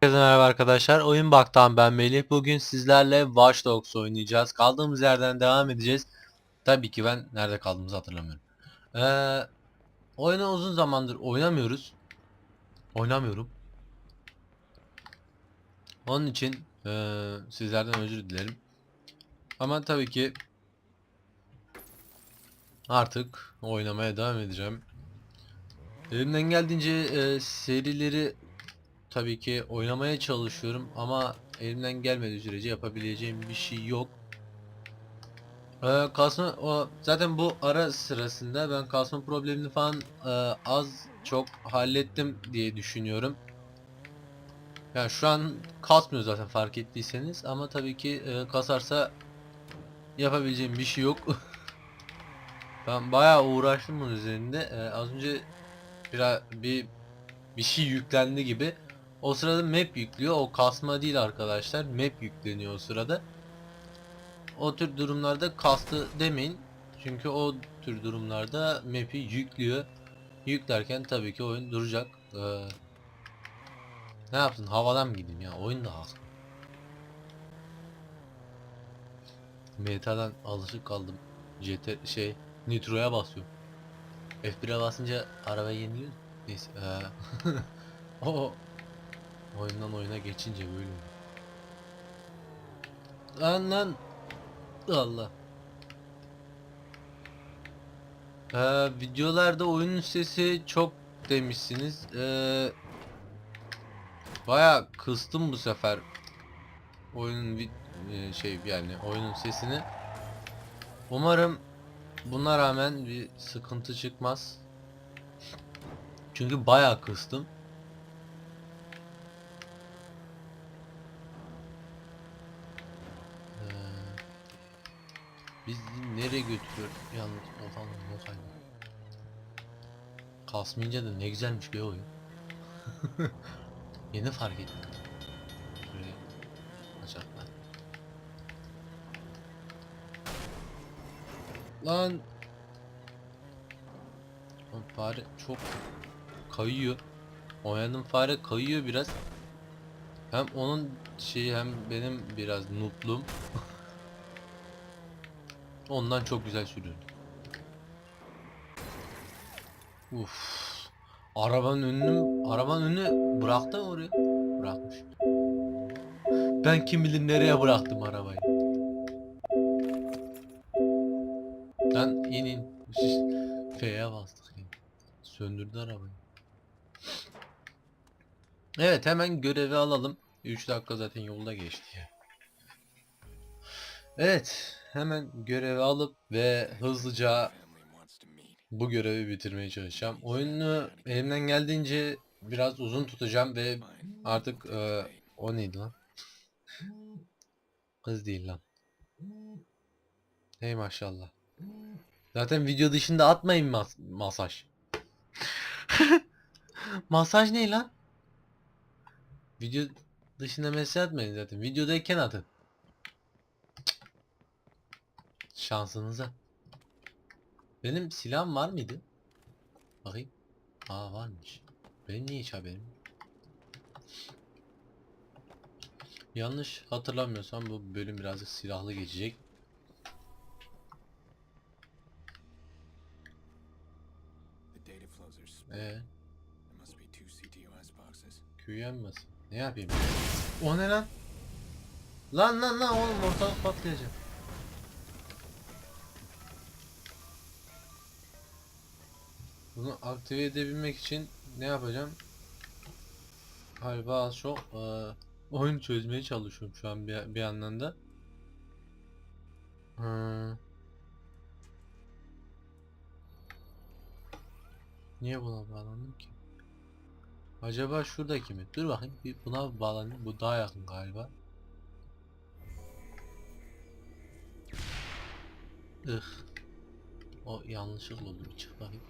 Herkese merhaba arkadaşlar. Oyun Bak'tan ben Melih. Bugün sizlerle Watch Dogs oynayacağız. Kaldığımız yerden devam edeceğiz. Tabii ki ben nerede kaldığımızı hatırlamıyorum. Ee, oyunu uzun zamandır oynamıyoruz. Oynamıyorum. Onun için ee, sizlerden özür dilerim. Ama tabii ki artık oynamaya devam edeceğim. Elimden geldiğince ee, serileri tabii ki oynamaya çalışıyorum ama elimden gelmediği sürece yapabileceğim bir şey yok. Ee, kasma o zaten bu ara sırasında ben kasma problemini falan e, az çok hallettim diye düşünüyorum. Yani şu an kasmıyor zaten fark ettiyseniz ama tabii ki e, kasarsa yapabileceğim bir şey yok. ben bayağı uğraştım bunun üzerinde. E, az önce biraz bir bir şey yüklendi gibi. O sırada map yüklüyor. O kasma değil arkadaşlar. Map yükleniyor o sırada. O tür durumlarda kastı demeyin. Çünkü o tür durumlarda map'i yüklüyor. Yüklerken tabii ki oyun duracak. Ee, ne yaptın? Havadan mı gideyim ya? Oyun da az. Meta'dan alışık kaldım. GT şey Nitro'ya basıyorum. F1'e basınca araba yeniliyor. Neyse. Ee, o oyundan oyuna geçince böyle. Lan lan. Allah. Ee, videolarda oyunun sesi çok demişsiniz. Ee, Baya kıstım bu sefer oyunun şey yani oyunun sesini. Umarım buna rağmen bir sıkıntı çıkmaz. Çünkü baya kıstım. Ee, Bizi nereye götürüyor? Yalnız o falan ne kaydı. Kasmayınca da ne güzelmiş be oyun. Yeni fark ettim. Şöyle açaklar. Lan Lan fare çok kayıyor. Oynadığım fare kayıyor biraz. Hem onun şeyi hem benim biraz noob'luğum. Ondan çok güzel sürüyorum. Uf. Arabanın önünü arabanın önünü bıraktı oraya? Bırakmış. Ben kim bilir nereye bıraktım arabayı. Arabayı. Evet hemen görevi alalım. 3 dakika zaten yolda geçti ya. Evet hemen görevi alıp ve hızlıca bu görevi bitirmeye çalışacağım. Oyunu elimden geldiğince biraz uzun tutacağım ve artık e, o neydi lan? Kız değil lan. Hey maşallah. Zaten video dışında atmayın mas masaj. masaj ne lan? Video dışında mesaj atmayın zaten. Videodayken atın. Şansınıza. Benim silahım var mıydı? Bakayım. Aa varmış. Benim niye hiç haberim? Yanlış hatırlamıyorsam bu bölüm birazcık silahlı geçecek. Ee, There must be two CTOS boxes. Q'ya mı basayım? Ne yapayım? O ne lan? Lan lan lan oğlum ortalık patlayacak. Bunu aktive edebilmek için ne yapacağım? Galiba az çok eee, oyun çözmeye çalışıyorum şu an bir, bir yandan da. Niye buna bağlandım ki? Acaba şuradaki mi? Dur bakayım bir buna bağlanayım. Bu daha yakın galiba. Ih. O yanlışlıkla oldu. Bir çık bakayım.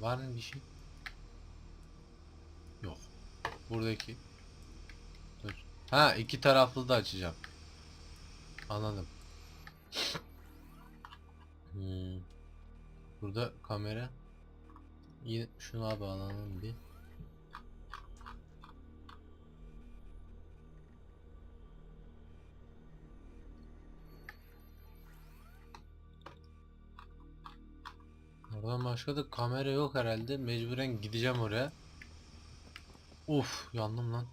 Var mı bir şey? Yok. Buradaki. Dur. Ha iki taraflı da açacağım. Anladım. Hmm. Burada kamera. Yine şuna bağlanalım bir. Oradan başka da kamera yok herhalde. Mecburen gideceğim oraya. Uf, yandım lan.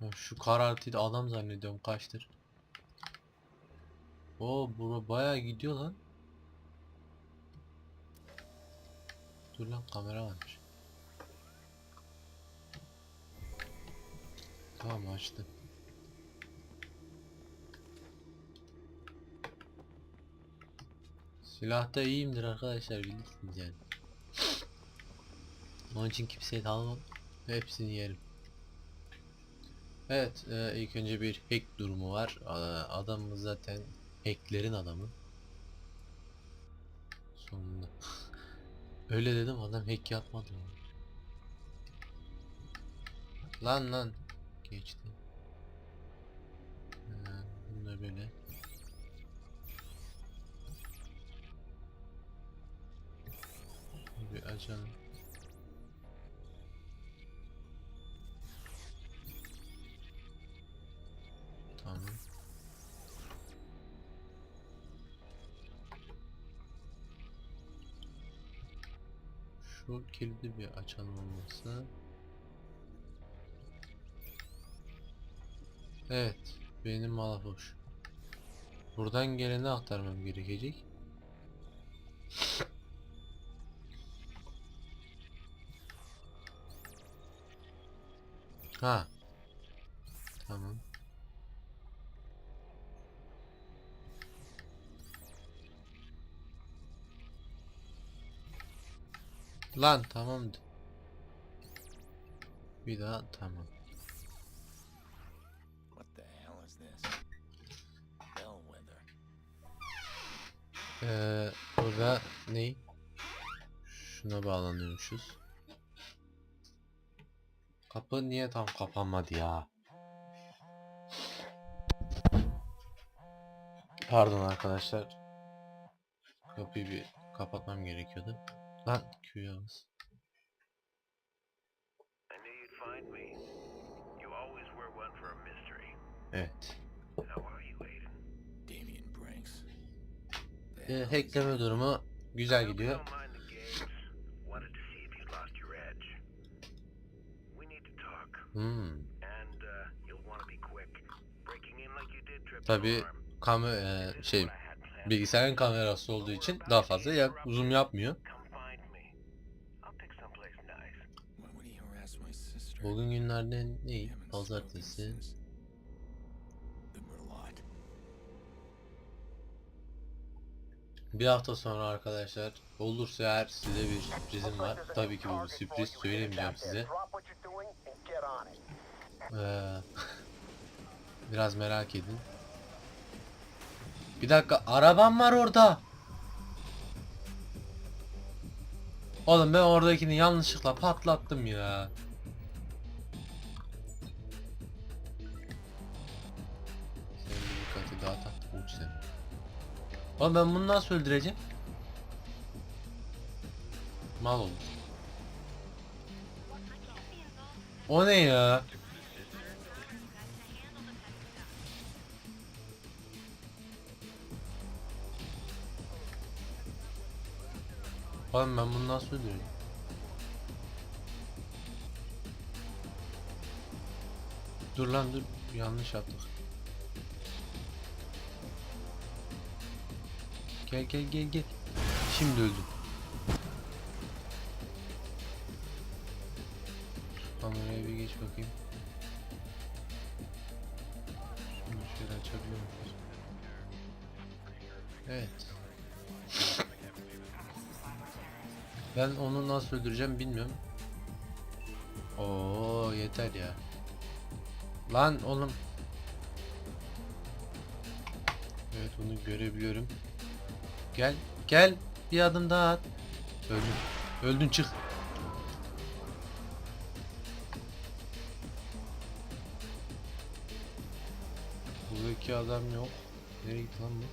Ya şu karartıyı da adam zannediyorum kaçtır. O bura bayağı gidiyor lan. Dur lan kamera varmış. Tamam açtı. Silahta iyiyimdir arkadaşlar bilirsiniz yani. Onun için kimseyi de almam. Hepsini yerim. Evet, e, ilk önce bir hack durumu var. Adamımız zaten hacklerin adamı. Sonunda. Öyle dedim adam hack yapmadı. Lan lan. Geçti. Ha, bunu da böyle. Bir açalım. Şu kilidi bir açalım olmazsa. Evet, benim mala boş. Buradan geleni aktarmam gerekecek. Ha. Tamam. Lan tamamdı. Bir daha tamam. What the hell is this? Bellwether. Ee, burada ne? Şuna bağlanıyormuşuz. Kapı niye tam kapanmadı ya? Pardon arkadaşlar. Kapıyı bir kapatmam gerekiyordu. Lan Q'ya bas. Evet. Ee, is hackleme durumu güzel gidiyor. Hmm. uh, alarm. kamu e, şey bilgisayarın kamerası olduğu için daha fazla ya, zoom yapmıyor. Bugün günlerden ne? Pazartesi. Bir hafta sonra arkadaşlar olursa eğer size bir sürprizim var. Tabii ki bu bir sürpriz söylemeyeceğim size. Ee, biraz merak edin. Bir dakika arabam var orada. Oğlum ben oradakini yanlışlıkla patlattım ya. Oğlum ben bunu nasıl öldüreceğim? Mal olur. O ne ya? Oğlum ben bunu nasıl öldüreceğim? Dur lan dur yanlış yaptık. Gel gel gel gel. Şimdi öldüm. Kameraya bir geç bakayım. Şunu şöyle açabiliyor muyuz? Evet. Ben onu nasıl öldüreceğim bilmiyorum. Oo yeter ya. Lan oğlum. Evet bunu görebiliyorum. Gel gel bir adım daha at. Öldün. Öldün çık. Buradaki adam yok. Nereye gitti lan bu?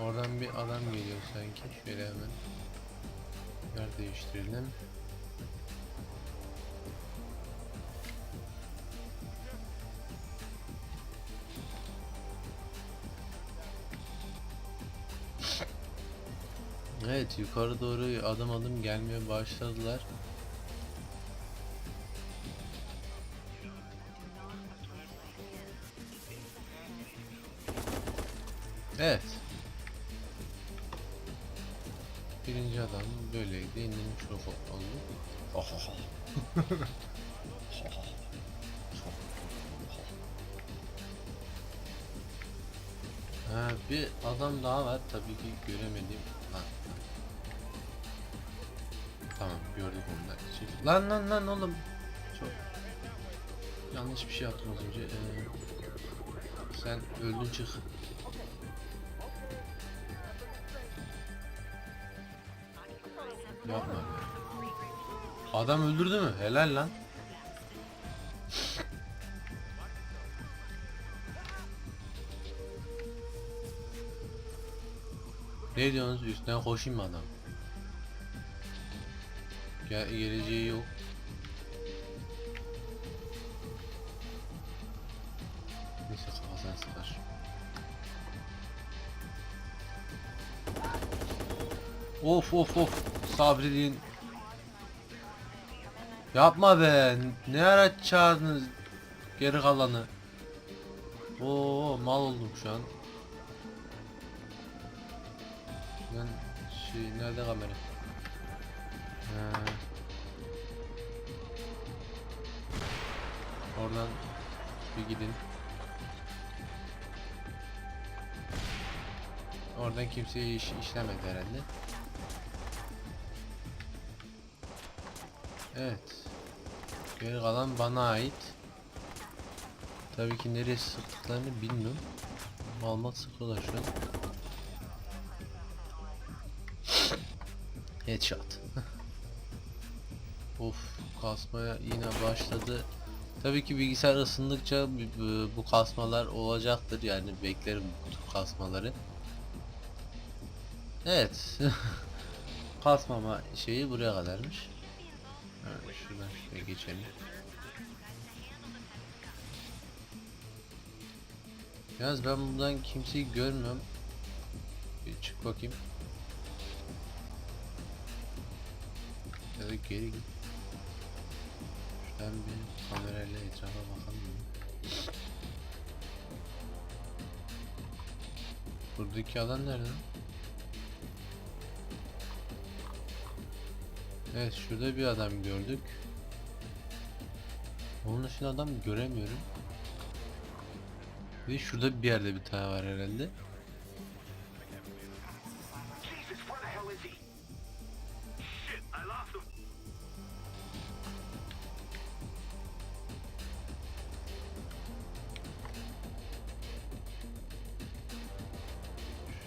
Oradan bir adam geliyor sanki. Şöyle hemen yer değiştirelim. Evet yukarı doğru adım adım gelmeye başladılar. İndirmiş. Oh, oh, oh. ha, bir adam daha var tabii ki göremedim. Lan. Tamam gördük onu da. Çek- Lan lan lan oğlum. Çok yanlış bir şey yaptım az önce. Ee, sen öldün çık. Yapma. Adam öldürdü mü? Helal lan. Ne diyorsunuz? Üstüne koşayım mı adam? Gel geleceği yok. Neyse kafasına sıkar. Of of of. Sabredin. Yapma be. Ne ara geri kalanı. Oo mal oldum şu an. Ben şey nerede kamera? Ha. Oradan bir gidin. Oradan kimseye iş işlemedi herhalde. Evet. Geri kalan bana ait. Tabii ki nereye sıktıklarını bilmiyorum. Malmat sıkıyorlar şu an. Headshot. of kasmaya yine başladı. Tabii ki bilgisayar ısındıkça bu- kasmalar olacaktır yani beklerim bu kasmaları. Evet. Kasmama şeyi buraya kadarmış. Evet, şuradan şuraya geçelim. Yalnız ben buradan kimseyi görmüyorum. Bir çık bakayım. Ya da geri git. Şuradan bir kamerayla etrafa bakalım. Buradaki adam nerede? Evet şurada bir adam gördük. Onun dışında adam göremiyorum. Ve şurada bir yerde bir tane var herhalde.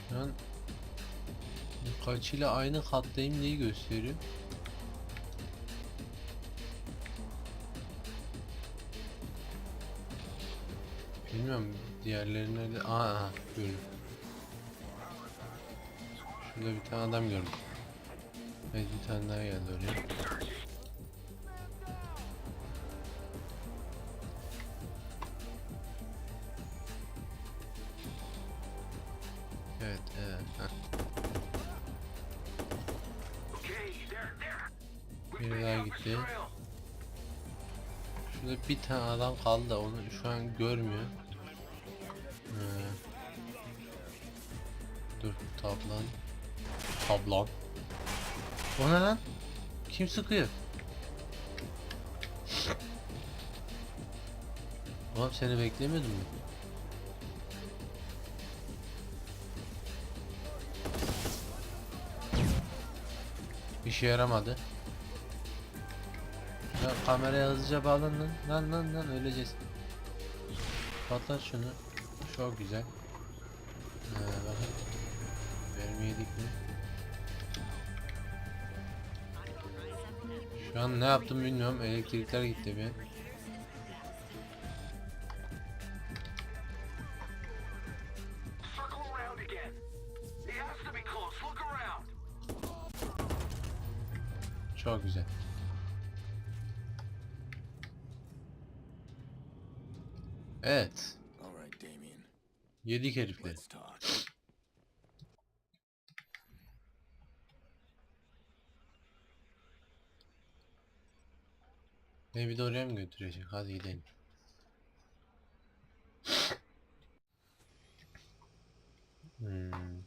Şu an kaçıyla aynı kattayım diye gösteriyor. Diğerlerine de aa, aha gördüm. Şurada bir tane adam gördüm. Evet bir tane daha geldi oraya. Evet evet. heh. Biri daha gitti. Şurada bir tane adam kaldı da onu şu an görmüyor. Dur tablan. Tablan. O ne lan? Kim sıkıyor? Oğlum seni beklemiyordum mu? İşe yaramadı. Ya kameraya hızlıca bağlan lan. Lan lan lan öleceğiz. Patlat şunu. Çok güzel. Yedik? Şu an ne yaptım bilmiyorum. Elektrikler gitti bir. Çok güzel. Evet. Yedik herifleri. Beni bir de oraya mı götürecek? Hadi gidelim. Hmm.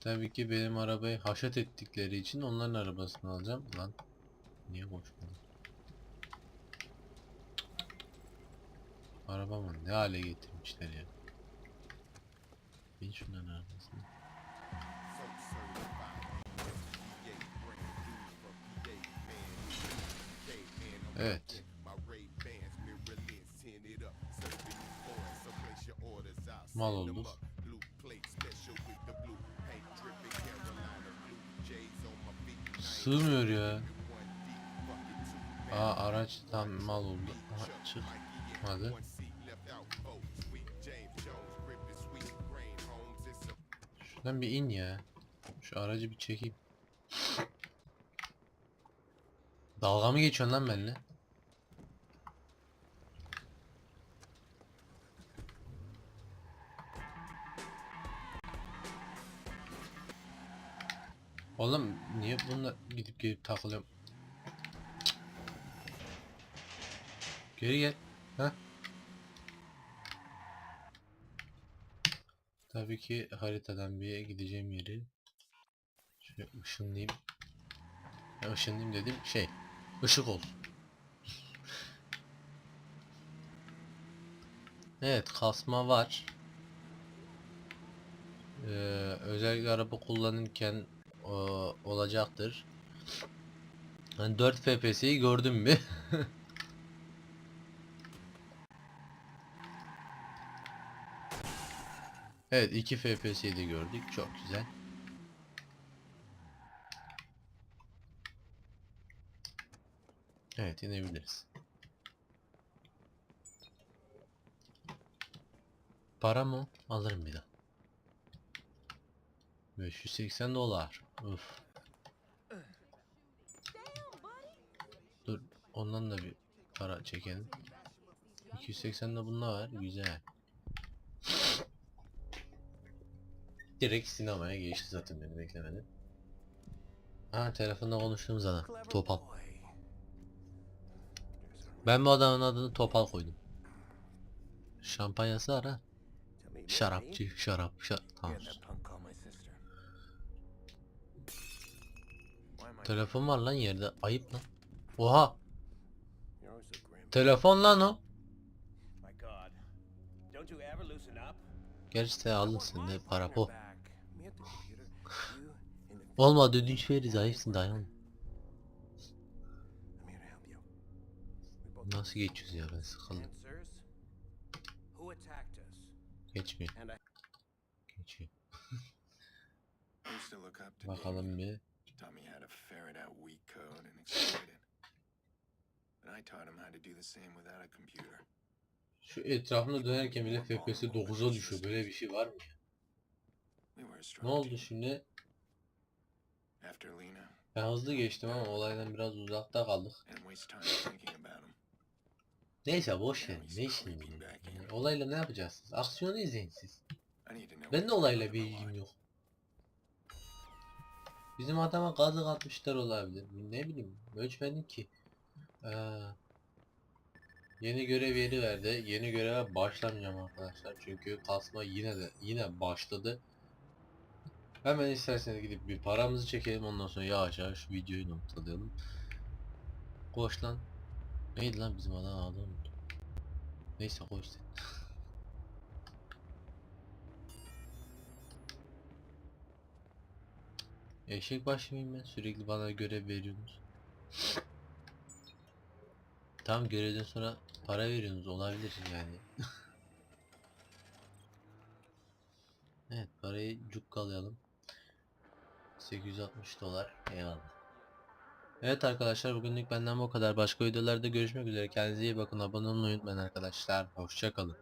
Tabii ki benim arabayı haşet ettikleri için onların arabasını alacağım. Lan niye koşmadın? Arabamı ne hale getirmişler ya. Bin şunların arabasını. Evet. Mal olduk. Sığmıyor ya. Aa araç tam mal oldu. Aha, çık. Hadi. Şuradan bir in ya. Şu aracı bir çekeyim. Dalga mı geçiyorsun lan benimle? Oğlum niye bununla gidip gelip takılıyorum? Geri gel. Ha? Tabii ki haritadan bir gideceğim yeri şöyle ışınlayayım. Ya ışınlayayım dedim şey ışık olsun. Evet kasma var. Ee, özellikle araba kullanırken olacaktır. Hani 4 FPS'yi gördüm mü? evet 2 FPS'yi de gördük. Çok güzel. Evet inebiliriz. Para mı? Alırım bir daha. 580 dolar. Uf. Dur ondan da bir para çekelim. 280 de bunda var. Güzel. Direkt sinemaya geçti zaten beni beklemedim. Ha telefonda konuştuğumuz adam. Topal. Ben bu adamın adını Topal koydum. Şampanyası ara. Şarapçı, şarap, şarap. Tamam. Telefon var lan yerde. Ayıp lan. Oha. Telefon lan o. Gerçi sen para computer. You in the Olmadı ödünç veririz zayıfsın dayan. Nasıl geçiyoruz ya ben sıkıldım. Geçmiyor. Geçiyor. Bakalım bir. Ferret out weak code and exploit it. And I taught him how to do the same without a computer. Şu etrafında dönerken bile FPS 9'a düşüyor. Böyle bir şey var mı? Ne oldu şimdi? Ben hızlı geçtim ama olaydan biraz uzakta kaldık. Neyse boş verin. Ne işin yani, Olayla ne yapacaksınız? Aksiyonu izleyin siz. Ben de olayla bir ilgim yok. Bizim adama kazık atmışlar olabilir. Ne bileyim. Ölçmedim ki. Ee, yeni görev yeri verdi. Yeni göreve başlamayacağım arkadaşlar. Çünkü kasma yine de yine başladı. Hemen isterseniz gidip bir paramızı çekelim. Ondan sonra yavaş yavaş videoyu noktalayalım. Koş lan. Neydi lan bizim adam unuttum. Neyse koş sen. Eşek başı mıyım ben? Sürekli bana görev veriyorsunuz. Tam görevden sonra para veriyorsunuz olabilir yani. evet parayı cukkalayalım. 860 dolar. Eyvallah. Evet arkadaşlar bugünlük benden bu kadar. Başka videolarda görüşmek üzere. Kendinize iyi bakın. Abone olmayı unutmayın arkadaşlar. Hoşçakalın.